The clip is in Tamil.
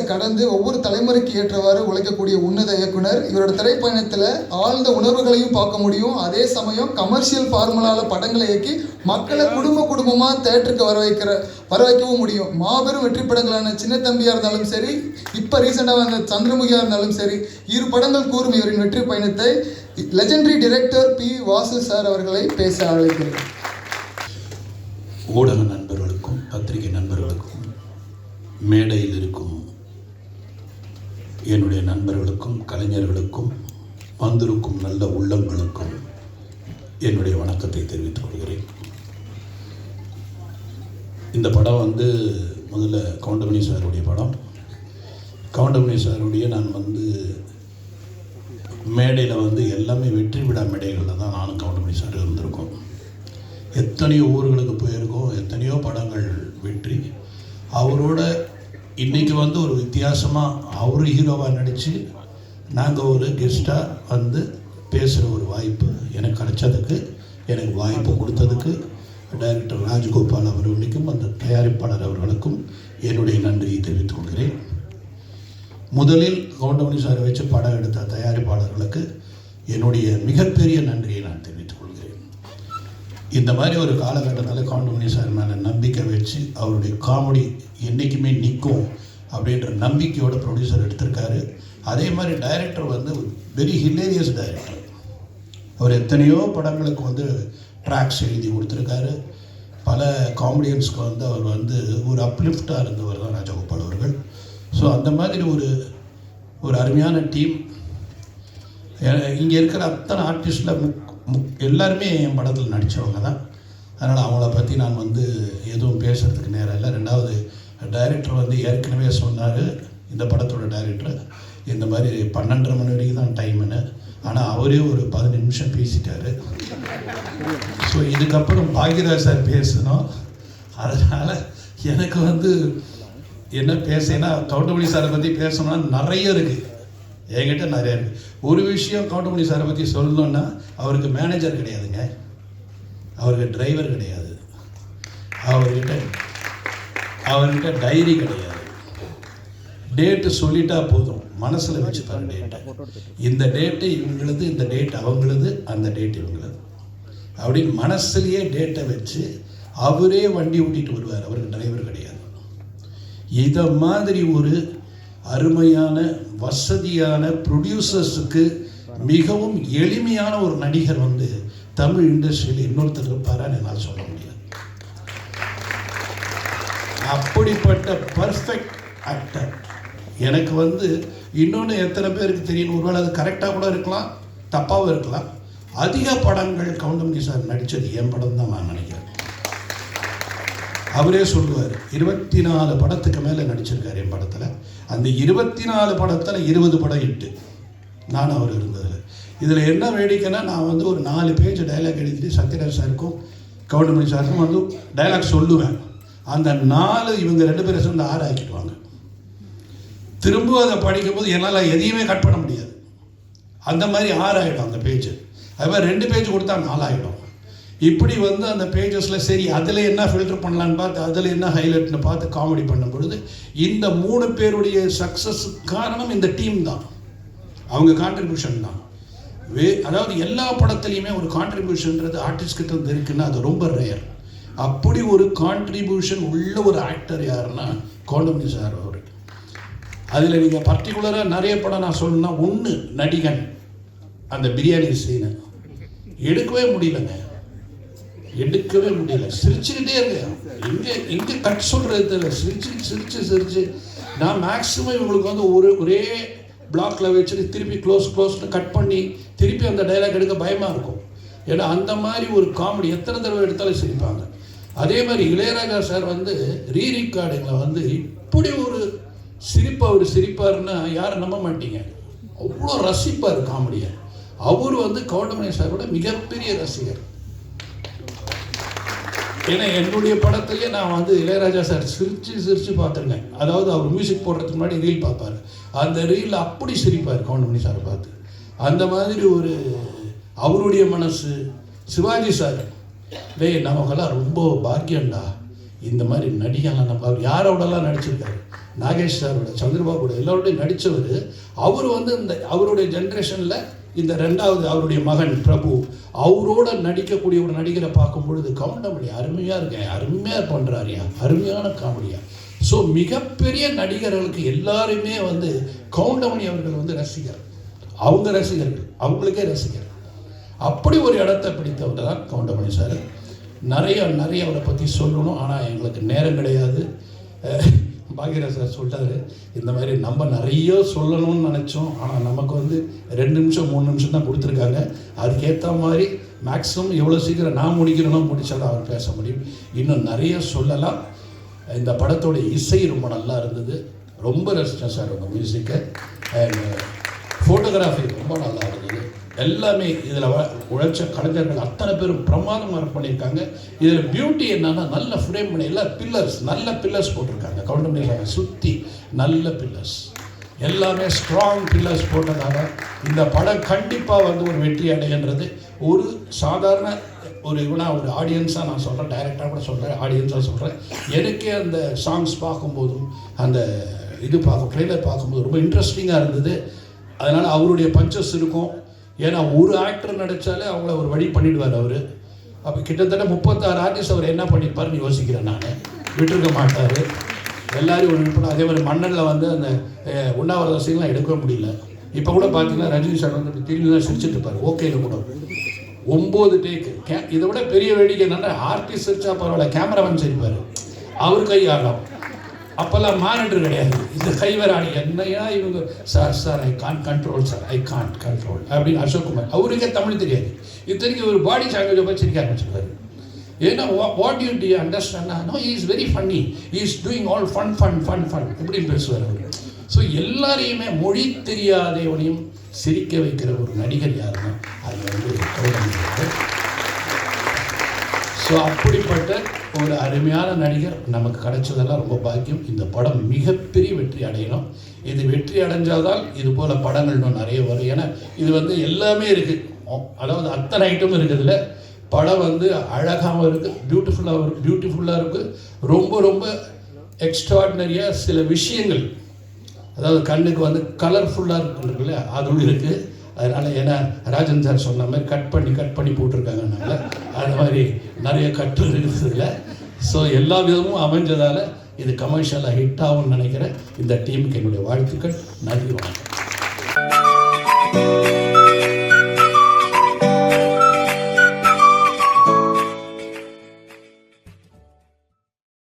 ஜெனரேஷன்ஸை கடந்து ஒவ்வொரு தலைமுறைக்கு ஏற்றவாறு உழைக்கக்கூடிய உன்னத இயக்குனர் இவரோட திரைப்பயணத்தில் ஆழ்ந்த உணர்வுகளையும் பார்க்க முடியும். அதே சமயம் கமர்ஷியல் ஃபார்முலாவில் படங்களை இயக்கி மக்களை குடும்ப குடும்பமாக தேட்டருக்கு வர வைக்கிற வர வைக்கவும் முடியும். மாபெரும் வெற்றி படங்களான சின்ன தம்பியாக இருந்தாலும் சரி இப்போ ரீசெண்டாக வந்த சந்திரமுகியாக இருந்தாலும் சரி இரு படங்கள் கூறும் இவரின் வெற்றி பயணத்தை legendary director P Vasu sir அவர்களை பேச அழைக்கிறேன். ஊடக நண்பர்களுக்கும் பத்திரிகை நண்பர்களுக்கும் மேடையில் இருக்கும் என்னுடைய நண்பர்களுக்கும் கலைஞர்களுக்கும் வந்திருக்கும் நல்ல உள்ளங்களுக்கும் என்னுடைய வணக்கத்தை தெரிவித்துக் கொள்கிறேன். இந்த படம் வந்து முதல்ல கவுண்டமணி சாருடைய படம். கவுண்டமணி சாருடைய நான் வந்து மேடையில் வந்து எல்லாமே வெற்றி விடா மேடைகளில் தான் நானும் கவுண்டமணி சார் இருந்திருக்கோம். எத்தனையோ ஊர்களுக்கு போயிருக்கோம் எத்தனையோ படங்கள் வெற்றி. அவரோட இன்றைக்கி வந்து ஒரு வித்தியாசமாக அவர் ஹீரோவாக நடித்து நாங்கள் ஒரு கெஸ்ட்டாக வந்து பேசுகிற ஒரு வாய்ப்பு எனக்கு கிடைச்சதுக்கு எனக்கு வாய்ப்பு கொடுத்ததுக்கு டைரக்டர் ராஜகோபால் அவர்களுக்கும் அந்த தயாரிப்பாளர் அவர்களுக்கும் என்னுடைய நன்றியை தெரிவித்துக் கொள்கிறேன். முதலில் கவுண்டமணி சாரை வச்சு படம் எடுத்த தயாரிப்பாளர்களுக்கு என்னுடைய மிகப்பெரிய நன்றியை இந்த மாதிரி ஒரு காலகட்டத்தில் கவுண்டமணி சார் மேலே நம்பிக்கை வச்சு அவருடைய காமெடி என்றைக்குமே நிற்கும் அப்படின்ற நம்பிக்கையோட ப்ரொடியூசர் எடுத்திருக்காரு. அதே மாதிரி டைரக்டர் வந்து வெரி ஹிலேரியஸ் டைரக்டர் அவர் எத்தனையோ படங்களுக்கு வந்து ட்ராக்ஸ் எழுதி கொடுத்துருக்காரு. பல காமெடியன்ஸ்க்கு வந்து அவர் வந்து ஒரு அப்லிஃப்டாக இருந்தவர் தான் ராஜகோபால் அவர்கள். ஸோ அந்த மாதிரி ஒரு ஒரு அருமையான டீம் இங்கே இருக்கிற அத்தனை ஆர்டிஸ்டில் முக் எல்லாருமே என் படத்தில் நடித்தவங்க தான். அதனால் அவங்கள பற்றி நான் வந்து எதுவும் பேசுகிறதுக்கு நேரம் இல்லை. ரெண்டாவது டைரக்டர் வந்து ஏற்கனவே சொன்னார் இந்த படத்தோட டைரக்டர் இந்த மாதிரி பன்னெண்டரை மணி வரைக்கும் தான் டைம்னு ஆனால் அவரே ஒரு பதினஞ்சு நிமிஷம் பேசிட்டாரு. ஸோ இதுக்கப்புறம் பாக்யராஜ் சார் பேசணும். அதனால் எனக்கு வந்து என்ன பேசினா கவுண்டமணி சாரை பற்றி பேசணும்னா நிறைய இருக்குது என்கிட்ட நிறைய இருக்குது ஒரு விஷயம் கவுண்டமணி சாரை பற்றி சொல்லணுன்னா அவருக்கு மேனேஜர் கிடையாதுங்க. அவருக்கு டிரைவர் கிடையாது. அவர்கிட்ட அவர்கிட்ட டைரி கிடையாது. டேட்டு சொல்லிட்டா போதும். மனசில் வச்சுப்பாரு டேட்டை இந்த டேட்டு இவங்களது இந்த டேட் அவங்களது அந்த டேட் இவங்களது. அப்படின்னு மனசுலேயே டேட்டை வச்சு அவரே வண்டி ஓட்டிட்டு வருவார். அவருக்கு டிரைவர் கிடையாது. இதை மாதிரி ஒரு அருமையான வசதியான ப்ரொடியூசர்ஸுக்கு மிகவும் எளிமையான ஒரு நடிகர் வந்து தமிழ் இண்டஸ்ட்ரியில் இன்னொருத்தர் இருப்பாரான்னு என்னால் சொல்ல முடியாது. அப்படிப்பட்ட பர்ஃபெக்ட் ஆக்டர் எனக்கு வந்து இன்னொன்று எத்தனை பேருக்கு தெரியும்? ஒருவேளை அது கரெக்டாக கூட இருக்கலாம் தப்பாகவும் இருக்கலாம். அதிக படங்கள் கவுண்டமணி சார் நடித்தது என் படம் தான் நான் நினைக்கிறேன். அவரே சொல்லுவார் இருபத்தி நாலு படத்துக்கு மேலே நடிச்சிருக்கார் என் படத்தில். அந்த இருபத்தி நாலு படத்தில் இருபது படம் இட்டு நான் அவர் இருந்ததில் இதில் என்ன வேடிக்கைன்னா நான் வந்து ஒரு நாலு பேஜ் டைலாக் எழுதிட்டு சத்யராஜ் சாருக்கும் கவுண்டமணி சாருக்கும் வந்து டைலாக் சொல்லுவேன். அந்த நாலு இவங்க ரெண்டு பேரும் சேர்ந்து ஆறு ஆக்கிடுவாங்க. திரும்ப அதை படிக்கும்போது என்னால் எதையுமே கட் பண்ண முடியாது. அந்த மாதிரி ஆறு ஆகிடும் அந்த பேஜ் அது மாதிரி ரெண்டு பேஜ் கொடுத்தா நாலாகிடும் இப்படி வந்து அந்த பேஜஸில் சரி அதில் என்ன ஃபில்டர் பண்ணலான்னு பார்த்து அதில் என்ன ஹைலைட்னு பார்த்து காமெடி பண்ணும் பொழுது இந்த மூணு பேருடைய சக்ஸஸ் காரணம் இந்த டீம் தான். அவங்க கான்ட்ரிபியூஷன் தான். வே அதாவது எல்லா படத்துலையுமே ஒரு கான்ட்ரிபியூஷன்ன்றது ஆர்டிஸ்ட் கிட்ட இருந்து இருக்குன்னா அது ரொம்ப ரேர் அப்படி ஒரு கான்ட்ரிபியூஷன் உள்ள ஒரு ஆக்டர் யாருன்னா கவுண்டமணி சார் அவர் அதில் நீங்கள் பர்டிகுலராக நிறைய படம் நான் சொல்லணும்னா ஒன்று நடிகன். அந்த பிரியாணி சீனை எடுக்கவே முடியலங்க. எடுக்கவே முடியல. சிரிச்சுக்கிட்டே இருங்க. எங்கே எங்கே கட் சொல்கிறது தெரியல சிரிச்சு சிரிச்சு சிரிச்சு. நான் மேக்ஸிமம் இவங்களுக்கு வந்து ஒரு ஒரே பிளாக்ல வச்சுட்டு திருப்பி க்ளோஸ் க்ளோஸ்னு கட் பண்ணி திருப்பி அந்த டைலாக் எடுக்க பயமாக இருக்கும். ஏன்னா அந்த மாதிரி ஒரு காமெடி எத்தனை தடவை எடுத்தாலும் சிரிப்பாங்க. அதே மாதிரி இளையராஜா சார் வந்து ரீ ரெக்கார்டிங்கில் வந்து இப்படி ஒரு சிரிப்பு அவர் சிரிப்பாருன்னா யாரும் நம்ப மாட்டீங்க. அவ்வளோ ரசிப்பார் காமெடியை அவர் வந்து கவுண்டமணி சாரோட மிகப்பெரிய ரசிகர். ஏன்னா என்னுடைய படத்துலேயே நான் வந்து இளையராஜா சார் சிரித்து சிரித்து பார்த்துருக்கேன் அதாவது அவர் மியூசிக் போடுறதுக்கு முன்னாடி ரீல் பார்ப்பார். அந்த ரீல் அப்படி சிரிப்பார் கவுண்டமணி சாரை பார்த்து. அந்த மாதிரி ஒரு அவருடைய மனசு சிவாஜி சார் டேய் நமக்கெல்லாம் ரொம்ப பாக்கியம்டா. இந்த மாதிரி நடிகலாம் நம்ம அவர் யாரோடலாம் நடிச்சிருக்காரு? நாகேஷ் சாரோட சந்திரபாபு கூட எல்லாரோடையும் நடித்தவர் அவர் வந்து இந்த அவருடைய ஜென்ரேஷனில் இந்த ரெண்டாவது அவருடைய மகன் பிரபு அவரோட நடிக்கக்கூடிய ஒரு நடிகரை பார்க்கும் பொழுது கவுண்டமணி அருமையாக இருக்கேன் அருமையாக பண்ணுறாருயா அருமையான காமெடியா. ஸோ மிகப்பெரிய நடிகர்களுக்கு எல்லாருமே வந்து கவுண்டமணி அவர்கள் வந்து ரசிகர். அவங்க ரசிகர்கள் அவங்களுக்கே ரசிகர். அப்படி ஒரு இடத்தை பிடித்தவர் தான் கவுண்டமணி சார். நிறைய நிறைய அவரை பற்றி சொல்லணும் ஆனால் எங்களுக்கு நேரம் கிடையாது. பாக்யராஜ் சார் சொல்லிட்டாரு இந்த மாதிரி நம்ம நிறைய சொல்லணும்னு நினச்சோம். ஆனால் நமக்கு வந்து ரெண்டு நிமிஷம் மூணு நிமிஷம் தான் கொடுத்துருக்காங்க. அதுக்கேற்ற மாதிரி மேக்ஸிமம் எவ்வளோ சீக்கிரம் நான் முடிக்கிறேனோ முடிச்சாதான் அவர் பேச முடியும். இன்னும் நிறைய சொல்லலாம். இந்த படத்தோட இசை ரொம்ப நல்லா இருந்தது. ரொம்ப ரசித்தேன் சார் உங்கள் மியூசிக்கை அண்ட் ஃபோட்டோகிராஃபி ரொம்ப நல்லா இருந்தது. எல்லாமே இதில் உழைச்ச கலைஞர்கள் அத்தனை பேரும் பிரமாதமாக பண்ணியிருக்காங்க. இதில் பியூட்டி என்னன்னா நல்ல ஃப்ரேம் பண்ணி எல்லா பில்லர்ஸ் நல்ல பில்லர்ஸ் போட்டிருக்காங்க. கவுண்டமணியில் சுற்றி நல்ல பில்லர்ஸ் எல்லாமே ஸ்ட்ராங் பில்லர்ஸ் போட்டதால இந்த படம் கண்டிப்பாக வந்து ஒரு வெற்றி அடைகின்றது. ஒரு சாதாரண ஒரு இவனா ஒரு ஆடியன்ஸாக நான் சொல்கிறேன் டைரக்டாக கூட சொல்கிறேன் ஆடியன்ஸாக சொல்கிறேன் எனக்கே அந்த சாங்ஸ் பார்க்கும்போதும் அந்த இது பார்க்க ட்ரெய்லர் பார்க்கும்போது ரொம்ப இன்ட்ரெஸ்டிங்காக இருந்தது. அதனால் அவருடைய பஞ்சஸ் இருக்கும். ஏன்னா ஒரு ஆக்டர் நடித்தாலே அவங்கள ஒரு வழி பண்ணிடுவார் அவர். அப்போ கிட்டத்தட்ட முப்பத்தாறு ஆர்டிஸ்ட் அவர் என்ன பண்ணியிருப்பாருன்னு யோசிக்கிறேன் நான். விட்டுருக்க மாட்டார். எல்லாரும் ஒரு பண்ண அதே மாதிரி மன்னனில் வந்து அந்த உண்ணாவிரத சீன்லாம் எடுக்கவே முடியல. இப்போ கூட பார்த்தீங்கன்னா ரஜினி சார் வந்து திரும்பி தான் சிரிச்சுட்டு இருப்பார். ஓகேல கூட. ஒம்பது டேக்கு கே இதை விட பெரிய வேடிக்கை என்னன்னா ஆர்டிஸ்ட் சிரிச்சா பரவாயில்ல கேமராமேன் சிரிப்பார். அவர் கை ஆகலாம் அப்போல்லாம் மானிட்டர் கிடையாது. இந்த கைவராணி என்னையா இவங்க? Sir sir I can control sir I can't control அப்படின்னு அசோக்குமார். அவருக்கே தமிழ் தெரியாது. இத்தனைக்கு ஒரு பாடி லாங்குவேஜை பற்றி சிரிக்க ஆரம்பிச்சிருக்காரு. ஏன்னா what you the understand no is very funny is doing all fun fun fun fun இப்படின்னு பேசுவார் அவர். ஸோ எல்லாரையுமே மொழி தெரியாதவனையும் சிரிக்க வைக்கிற ஒரு நடிகர் யாருன்னா அது வந்து ஸோ அப்படிப்பட்ட ஒரு அருமையான நடிகர் நமக்கு கிடைச்சதெல்லாம் ரொம்ப பாக்கியம். இந்த படம் மிகப்பெரிய வெற்றி அடையணும். இது வெற்றி அடைஞ்சாதான் இது போல் படங்கள் இன்னும் நிறைய வரும். ஏன்னா இது வந்து எல்லாமே இருக்குது அதாவது அத்தனை ஐட்டமும் இருக்குதுல்ல. படம் வந்து அழகாகவும் இருக்குது பியூட்டிஃபுல்லாகவும் இருக்குது பியூட்டிஃபுல்லாக இருக்குது ரொம்ப ரொம்ப எக்ஸ்ட்ராடினரியாக சில விஷயங்கள். அதாவது கண்ணுக்கு வந்து கலர்ஃபுல்லாக இருக்குல்ல அதுவும் இருக்குது அதனால் ஏன்னா ராஜன் சார் சொன்ன மாதிரி கட் பண்ணி கட் பண்ணி போட்டிருக்காங்கனால அது மாதிரி நிறைய கட்டு இருக்குதுல ஸோ எல்லா விதமும் அமைஞ்சதால் இது கமர்ஷியலாக ஹிட் ஆகும்னு நினைக்கிறேன். இந்த டீமுக்கு என்னுடைய வாழ்த்துக்கள். நன்றி வணக்கம்.